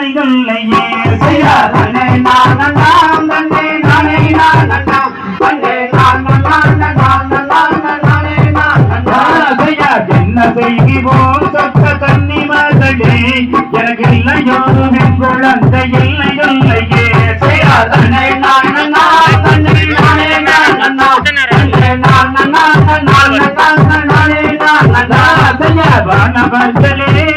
இல்லை இல்லையே செய்யா தன்னை நான் நான் தன்னை நானே நான் நான் தன்னை நான் நான் நான் நான் நானே நான் நான் ஐயா, என்ன செய்கிறோம் சத்த கன்னி மகளே எனக்கு இல்லையோ என் குழந்தை இல்லை தன்னை நான் நான் தன்னை நானே நான் நான் தன்னை நான் நான் நான் நானே நான் நான் செய்யா வானவர்களே நல்ல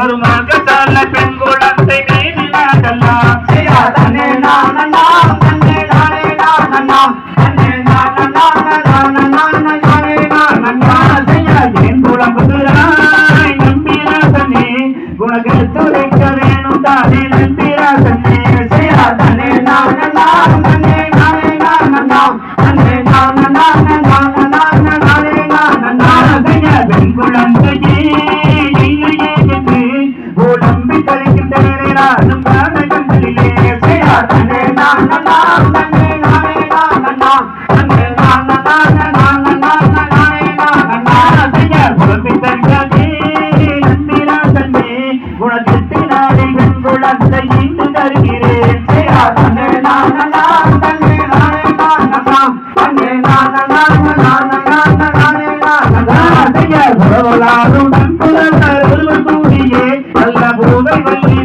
ஒரு மகசால பெண் குழந்தை மீது செய்யா தன்னை நான் நான் தன்னை நானே நான் நான் தன்னை நான் நான் நான் நானே நான் நான் செய்யா என் குழம்புகிறாய் நம்பிராசனே உனக்கு துடைக்க கழிக்கின்றேனே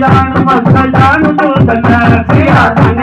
కళ్యాణం కళ్యాణం కళ్యాణం